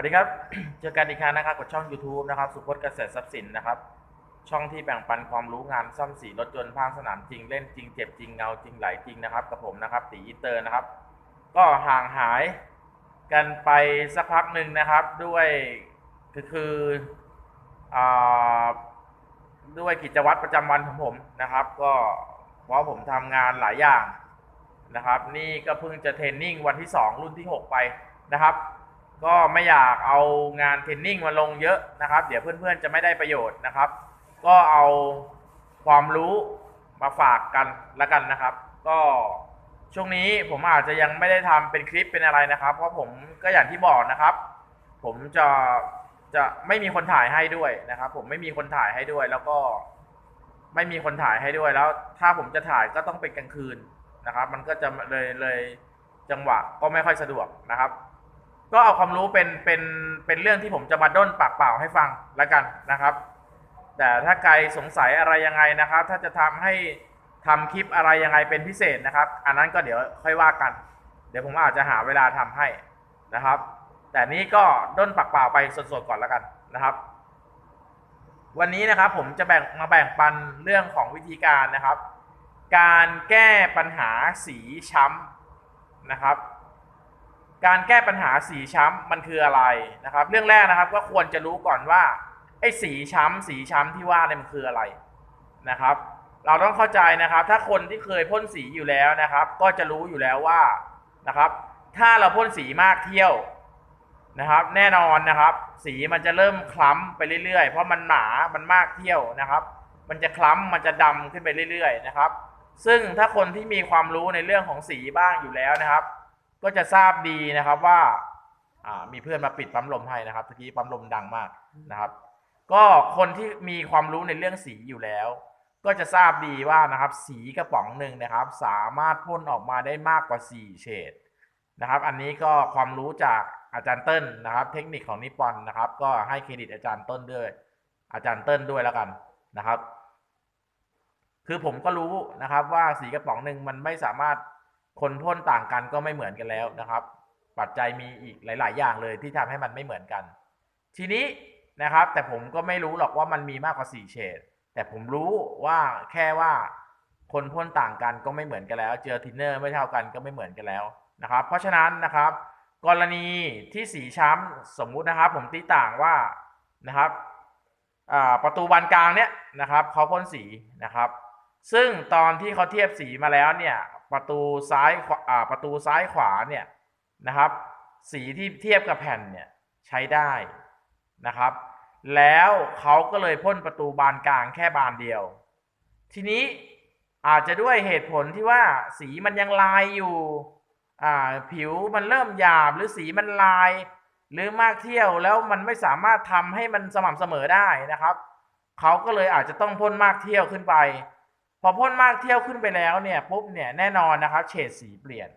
วัสดีครับ เจอกันอีกครั้งนะครับกับช่อง YouTube นะครับ สุพจน์เกษตรทรัพย์สินนะครับ ช่องที่แบ่งปันความรู้งานซ่อมสีรถยนต์ภาคสนามจริง เล่นจริงเจ็บจริงเงาจริงไหลจริงนะครับ กับผมนะครับตีอินเตอร์นะครับ ก็ห่างหายกันไปสักพักหนึ่งนะครับ ด้วยคือคือด้วยกิจวัตรประจำวันของผมนะครับ ก็เพราะผมทำงานหลายอย่างนะครับ นี่ก็เพิ่งจะเทรนนิ่งวันที่ 2 รุ่นที่ 6 ไปนะครับ ก็ไม่อยากเอางานเทรนนิ่งมาลงเยอะนะครับ เดี๋ยวเพื่อนๆจะไม่ได้ประโยชน์นะครับ ก็เอาความรู้มาฝากกันละกันนะครับ ก็ช่วงนี้ผมอาจจะยังไม่ได้ทำเป็นคลิปเป็นอะไรนะครับ เพราะผมก็อย่างที่บอกนะครับ ผมจะจะไม่มีคนถ่ายให้ด้วยนะครับ ผมไม่มีคนถ่ายให้ด้วย แล้วก็ไม่มีคนถ่ายให้ด้วยแล้ว ถ้าผมจะถ่ายก็ต้องเป็นกลางคืนนะครับ มันก็จะเลยเลยจังหวะก็ไม่ค่อยสะดวกนะครับ ก็เอาความรู้เป็นเป็นเป็นเรื่องที่ผมจะมาด้นปากเปล่าให้ฟังแล้วกันนะครับ แต่ถ้าใครสงสัยอะไรยังไงนะครับ ถ้าจะทำให้ทำคลิปอะไรยังไงเป็นพิเศษนะครับ อันนั้นก็เดี๋ยวค่อยว่ากัน เดี๋ยวผมอาจจะหาเวลาทำให้นะครับ แต่นี้ก็ด้นปากเปล่าไปสดๆก่อนแล้วกันนะครับ วันนี้นะครับผมจะแบ่งมาแบ่งปันเรื่องของวิธีการนะครับ การแก้ปัญหาสีช้ำนะครับ การแก้ปัญหาสีช้ำมันคืออะไรนะครับ เรื่องแรกนะครับก็ควรจะรู้ก่อนว่าไอ้สีช้ำสีช้ำที่ว่าเนี่ยมันคืออะไรนะครับ เราต้องเข้าใจนะครับ ถ้าคนที่เคยพ่นสีอยู่แล้วนะครับ ก็จะรู้อยู่แล้วว่านะครับ ถ้าเราพ่นสีมากเที่ยวนะครับ แน่นอนนะครับ สีมันจะเริ่มคล้ำไปเรื่อยๆ เพราะมันหนามันมากเที่ยวนะครับ มันจะคล้ำมันจะดำขึ้นไปเรื่อย ๆ นะครับ ซึ่งถ้าคนที่มีความรู้ในเรื่องของสีบ้างอยู่แล้วนะครับ ก็จะทราบดีนะครับว่าอ่ามีเพื่อนมาปิดปั๊มลมให้นะครับเมื่อกี้ปั๊มลมดังมากนะครับ ก็คนที่มีความรู้ในเรื่องสีอยู่แล้ว ก็จะทราบดีว่านะครับ สีกระป๋องหนึ่งนะครับ สามารถพ่นออกมาได้มากกว่า 4 เฉดนะครับ อันนี้ก็ความรู้จากอาจารย์เติ้ลนะครับ เทคนิคของนิปปอนนะครับ ก็ให้เครดิตอาจารย์เติ้ลด้วย อาจารย์เติ้ลด้วยแล้วกันนะครับ คือผมก็รู้นะครับว่าสีกระป๋องหนึ่งมันไม่สามารถ คนพ่นต่างกันก็ไม่เหมือนกันแล้วนะครับ ปัจจัยมีอีกหลาย ๆ อย่างเลยที่ทำให้มันไม่เหมือนกัน ทีนี้นะครับ แต่ผมก็ไม่รู้หรอกว่ามันมีมากกว่า4เฉดแต่ผมรู้ว่าแค่ว่าคนพ่นต่างกันก็ไม่เหมือนกันแล้ว เจอทินเนอร์ไม่เท่ากันก็ไม่เหมือนกันแล้วนะครับ เพราะฉะนั้นนะครับ กรณีที่สีช้ำสมมุตินะครับ ผมตีต่างว่านะครับประตูบานกลางเนี่ยนะครับเขาพ่นสีนะครับ ซึ่งตอนที่เขาเทียบสีมาแล้วเนี่ย ประตูซ้ายขวาประตูซ้ายขวาเนี่ยนะครับ สีที่เทียบกับแผ่นเนี่ยใช้ได้นะครับ แล้วเขาก็เลยพ่นประตูบานกลางแค่บานเดียว ทีนี้อาจจะด้วยเหตุผลที่ว่าสีมันยังลายอยู่ผิวมันเริ่มหยาบหรือสีมันลาย หรือมากเที่ยวแล้วมันไม่สามารถทำให้มันสม่ำเสมอได้นะครับ เขาก็เลยอาจจะต้องพ่นมากเที่ยวขึ้นไป พอพ่นมากเที่ยวขึ้นไปแล้วเนี่ยปุ๊บเนี่ยแน่นอนนะครับ เฉดสีเปลี่ยน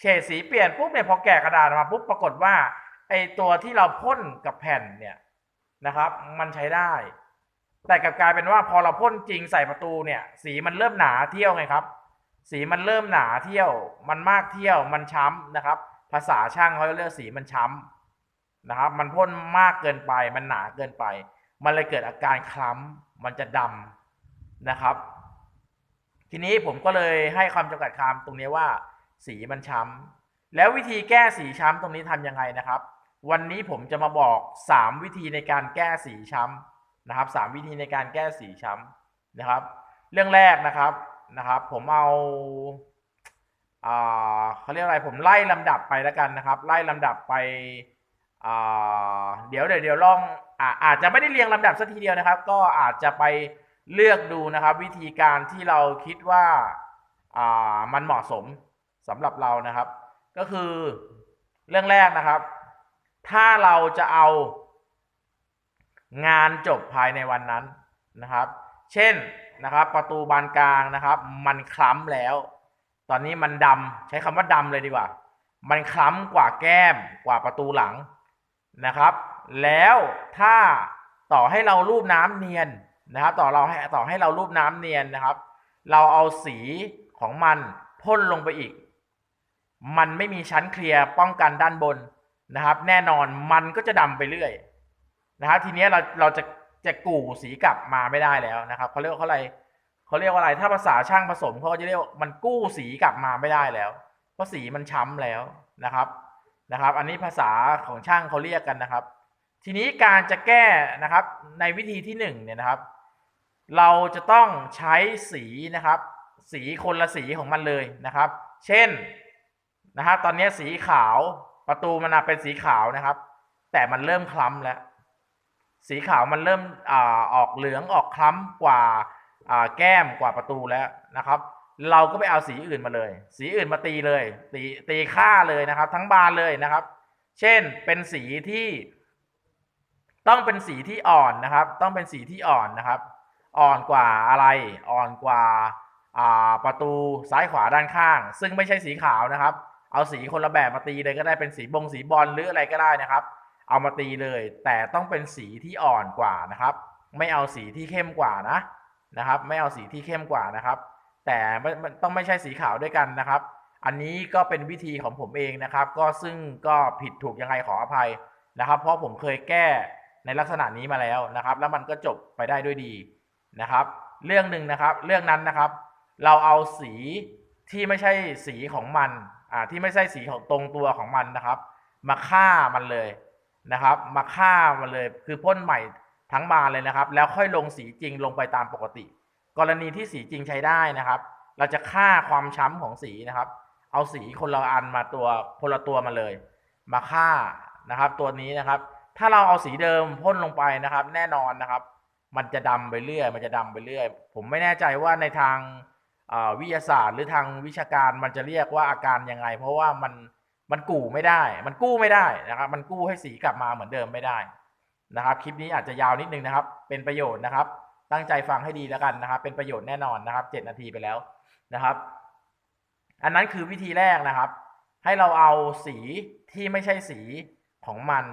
เฉดสีเปลี่ยนปุ๊บเนี่ยพอแกะกระดาษมาปุ๊บปรากฏว่าไอตัวที่เราพ่นกับแผ่นเนี่ยนะครับ มันใช้ได้ แต่กับกลายเป็นว่าพอเราพ่นจริงใส่ประตูเนี่ย สีมันเริ่มหนาเที่ยวไงครับ สีมันเริ่มหนาเที่ยว มันมากเที่ยวมันช้ำนะครับ ภาษาช่างเขาเรียกสีมันช้ำนะครับ มันพ่นมากเกินไป มันหนาเกินไป มันเลยเกิดอาการคล้ำมันจะดำนะครับ ทีนี้ผมก็เลยให้ความจำกัดความตรงนี้ว่า สีมันช้ำแล้ววิธีแก้สีช้ำตรงนี้ทำยังไงนะครับ วันนี้ผมจะมาบอก 3 วิธีในการแก้สีช้ำนะครับสามวิธีในการแก้สีช้ำนะครับ เรื่องแรกนะครับนะครับ ผมเอาเขาเรียกอะไรผมไล่ลำดับไปแล้วกันนะครับ ไล่ลำดับไปเดี๋ยวเดี๋ยวเดี๋ยวลองอาอาจจะไม่ได้เรียงลำดับสักทีเดียวนะครับ ก็อาจจะไป เลือกดูนะครับ วิธีการที่เราคิดว่าามันเหมาะสมสำหรับเรานะครับ ก็คือเรื่องแรกนะครับ ถ้าเราจะเอางานจบภายในวันนั้นนะครับ เช่นนะครับ ประตูบานกลางนะครับ มันคล้ำแล้ว ตอนนี้มันดำใช้คำว่าดำเลยดีกว่า มันคล้ำกว่าแก้มกว่าประตูหลังนะครับ แล้วถ้าต่อให้เรารูปน้ำเนียน นะครับ ต่อเราให้ต่อให้เรารูปน้ำเนียนนะครับ เราเอาสีของมันพ่นลงไปอีก มันไม่มีชั้นเคลียร์ป้องกันด้านบนนะครับ แน่นอนมันก็จะดำไปเรื่อยนะครับ ทีนี้เราเราจะจะกู่สีกลับมาไม่ได้แล้วนะครับเขาเรียกเขาอะไรเขาเรียกว่าอะไร ถ้าภาษาช่างผสมเขาก็จะเรียกมันกู้สีกลับมาไม่ได้แล้วเพราะสีมันช้ำแล้วนะครับนะครับ อันนี้ภาษาของช่างเขาเรียกกันนะครับ ทีนี้การจะแก้นะครับในวิธีที่หนึ่งเนี่ยนะครับ เราจะต้องใช้สีนะครับ สีคนละสีของมันเลยนะครับ เช่นนะครับ ตอนนี้สีขาวประตูมันเป็นสีขาวนะครับ แต่มันเริ่มคล้ำแล้ว สีขาวมันเริ่มอออกเหลืองออกคล้ำกว่าอ่าแก้มกว่าประตูแล้วนะครับ เราก็ไปเอาสีอื่นมาเลย สีอื่นมาตีเลย ตีตีค่าเลยนะครับ ทั้งบานเลยนะครับ เช่นเป็นสีที่ ต้องเป็นสีที่อ่อนนะครับ ต้องเป็นสีที่อ่อนนะครับ อ่อนกว่าอะไร อ่อนกว่าาประตูซ้ายขวาด้านข้าง ซึ่งไม่ใช่สีขาวนะครับ เอาสีคนละแบบมาตีเลยก็ได้เป็นสีบงสีบอลหรืออะไรก็ได้นะครับ เอามาตีเลย แต่ต้องเป็นสีที่อ่อนกว่านะครับ ไม่เอาสีที่เข้มกว่านะนะครับ ไม่เอาสีที่เข้มกว่านะครับ แต่ต้องไม่ใช่สีขาวด้วยกันนะครับ อันนี้ก็เป็นวิธีของผมเองนะครับ ก็ซึ่งก็ผิดถูกยังไงขออภัยนะครับ เพราะผมเคยแก้ในลักษณะนี้มาแล้วนะครับ แล้วมันก็จบไปได้ด้วยดี นะครับ เรื่องหนึ่งนะครับ เรื่องนั้นนะครับ เราเอาสีที่ไม่ใช่สีของมันอ่าที่ไม่ใช่สีของตรงตัวของมันนะครับ มาฆ่ามันเลยนะครับ มาฆ่ามันเลยคือพ่นใหม่ทั้งบานเลยนะครับ แล้วค่อยลงสีจริงลงไปตามปกติ กรณีที่สีจริงใช้ได้นะครับ เราจะฆ่าความช้ำของสีนะครับ เอาสีคนละอันมาตัวคนละตัวมาเลย มาฆ่านะครับ ตัวนี้นะครับ ถ้าเราเอาสีเดิมพ่นลงไปนะครับ แน่นอนนะครับ มันจะดำไปเรื่อย มันจะดำไปเรื่อย ผมไม่แน่ใจว่าในทางวิทยาศาสตร์ หรือทางวิชาการมันจะเรียกว่าอาการยังไง เพราะว่ามันมันกู้ไม่ได้ มันกู้ไม่ได้นะครับ มันกู้ให้สีกลับมาเหมือนเดิมไม่ได้นะครับ คลิปนี้อาจจะยาวนิดนึงนะครับ เป็นประโยชน์นะครับ ตั้งใจฟังให้ดีแล้วกันนะครับ เป็นประโยชน์แน่นอนนะครับเจ็ดนาทีไปแล้วนะครับ อันนั้นคือวิธีแรกนะครับ ให้เราเอาสีที่ไม่ใช่สีของมัน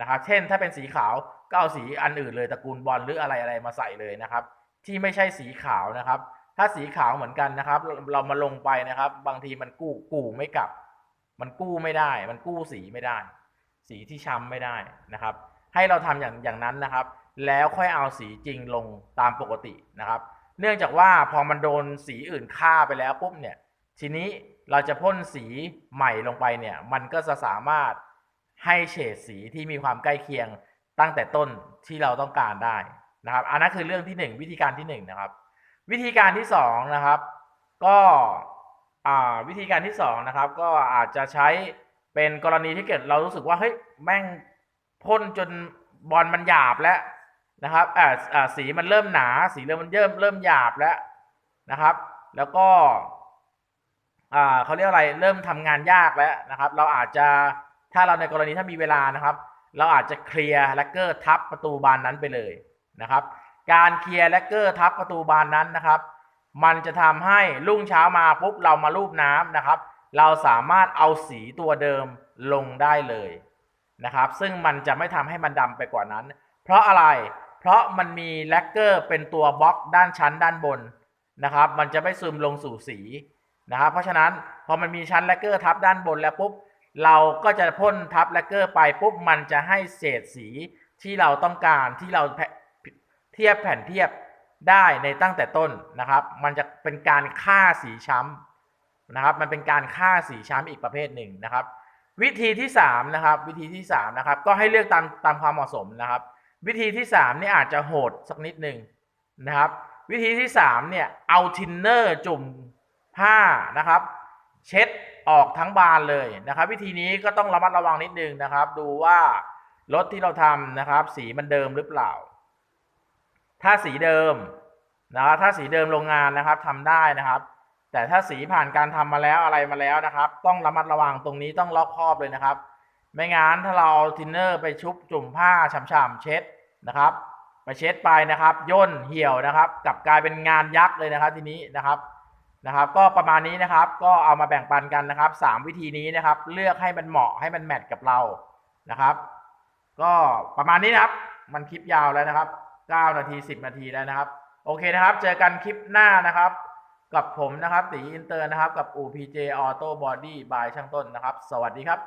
นะครับ เช่น ถ้าเป็นสีขาว ก็เอาสีอันอื่นเลยตระกูลบอลหรืออะไรอะไรมาใส่เลยนะครับ ที่ไม่ใช่สีขาวนะครับ ถ้าสีขาวเหมือนกันนะครับ เรามาลงไปนะครับ บางทีมันกู้กู้ไม่กลับ มันกู้ไม่ได้ มันกู้สีไม่ได้ สีที่ช้ำไม่ได้นะครับ ให้เราทำอย่างอย่างนั้นนะครับ แล้วค่อยเอาสีจริงลงตามปกตินะครับ เนื่องจากว่าพอมันโดนสีอื่นฆ่าไปแล้วปุ๊บเนี่ยทีนี้เราจะพ่นสีใหม่ลงไปเนี่ย มันก็จะสามารถให้เฉดสีที่มีความใกล้เคียง ตั้งแต่ต้นที่เราต้องการได้นะครับ อันนั้นคือเรื่องที่หนึ่งวิธีการที่หนึ่งนะครับ วิธีการที่สองนะครับ ก็วิธีการที่สองนะครับ ก็อาจจะใช้เป็นกรณีที่เกิดเรารู้สึกว่าเฮ้ยแม่งพ่นจนบอลมันหยาบแล้วนะครับอ่าอ่าสีมันเริ่มหนา สีเริ่มมันเริ่มเริ่มหยาบแล้วนะครับ แล้วก็อ่าเขาเรียกอะไรเริ่มทำงานยากแล้วนะครับ เราอาจจะถ้าเราในกรณีถ้ามีเวลานะครับ เราอาจจะเคลียร์แลกเกอร์ทับประตูบานนั้นไปเลยนะครับ การเคลียร์แลกเกอร์ทับประตูบานนั้นนะครับ มันจะทำให้รุ่งเช้ามาปุ๊บเรามารูปน้ำนะครับ เราสามารถเอาสีตัวเดิมลงได้เลยนะครับ ซึ่งมันจะไม่ทำให้มันดำไปกว่านั้น เพราะอะไร เพราะมันมีแลกเกอร์เป็นตัวบล็อกด้านชั้นด้านบนนะครับ มันจะไม่ซึมลงสู่สีนะครับ เพราะฉะนั้นพอมันมีชั้นแลกเกอร์ทับด้านบนแล้วปุ๊บ เราก็จะพ่นทับแลกเกอร์ไปปุ๊บมันจะให้เศษสีที่เราต้องการที่เราเทียบแผ่นเทียบได้ในตั้งแต่ต้นนะครับ มันจะเป็นการฆ่าสีช้ำนะครับ มันเป็นการฆ่าสีช้ำอีกประเภทหนึ่งนะครับ วิธีที่สามนะครับวิธีที่สามนะครับก็ให้เลือกตามตามความเหมาะสมนะครับ วิธีที่สามนี่อาจจะโหดสักนิดหนึ่งนะครับ วิธีที่สามเนี่ยเอาทินเนอร์จุ่มผ้านะครับ ออกทั้งบานเลยนะครับ วิธีนี้ก็ต้องระมัดระวังนิดนึงนะครับ ดูว่ารถที่เราทำนะครับ สีมันเดิมหรือเปล่า ถ้าสีเดิมนะครับถ้าสีเดิมโรงงานนะครับทำได้นะครับ แต่ถ้าสีผ่านการทำมาแล้วอะไรมาแล้วนะครับ ต้องระมัดระวังตรงนี้ต้องล็อกครอบเลยนะครับ ไม่งั้นถ้าเราเอาทินเนอร์ไปชุบจุ่มผ้าฉ่ำๆเช็ดนะครับไปเช็ดไปนะครับ ย่นเหี่ยวนะครับกลับกลายเป็นงานยักษ์เลยนะครับทีนี้นะครับ นะครับ ก็ประมาณนี้นะครับ ก็เอามาแบ่งปันกันนะครับสามวิธีนี้นะครับ เลือกให้มันเหมาะให้มันแมทกับเรานะครับ ก็ประมาณนี้นะครับ มันคลิปยาวแล้วนะครับ 9 นาที 10 นาทีแล้วนะครับ โอเคนะครับ เจอกันคลิปหน้านะครับ กับผมนะครับตีอินเตอร์นะครับ กับอู PJ Auto Body by ช่างต้นนะครับ สวัสดีครับ